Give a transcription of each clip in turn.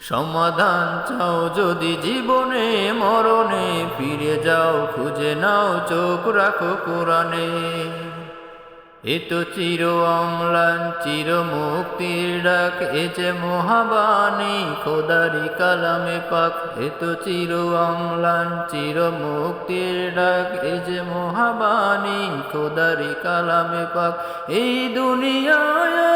সমাধান চাও যদি জীবনে, মরণে, ফিরে যাও, খুঁজে নাও, চোখ রাখো কোরআনে। এ তো চির অম্লান, চির মুক্তির ডাক, এ যে মহাবাণী, খোদারি কালামে পাক। এ তো চির অম্লান, চির মুক্তির ডাক, এ যে মহাবাণী, খোদারি কালামে পাক। এই দুনিয়ায়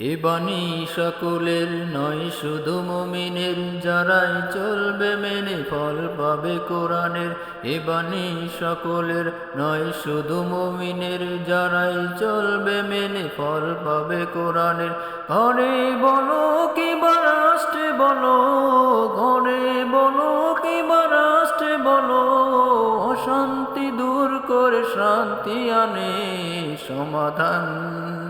এ বাণী সকলের নয়, শুধু মমিনের যারাই চলবে মেনে ফল পাবে কোরআনের। এ বাণী সকলের নয়, শুধু মমিনের যারাই চলবে মেনে ফল পাবে কোরআনের। ঘরে বলো কি রাষ্ট্রে বলো, ঘরে বলো কি রাষ্ট্রে বলো, অশান্তি দূর করে শান্তি আনে সমাধান।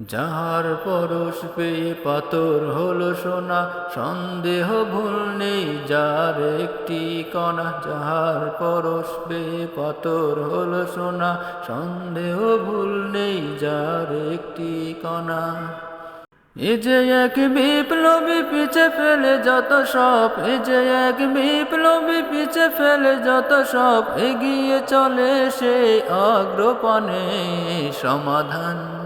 যাহার পরশ পেয়ে পাথর হলো সোনা, সন্দেহ ভুল নেই যার একটি কণা। যাহার পরশ পেয়ে পাথর হলো সোনা, সন্দেহ ভুল নেই যার একটি কণা। এ যে এক বিপ্লবী পিছে ফেলে যত সব, এ যে এক বিপ্লবী পিছে ফেলে যত সব, এগিয়ে চলে সে অগ্রপণে সমাধান।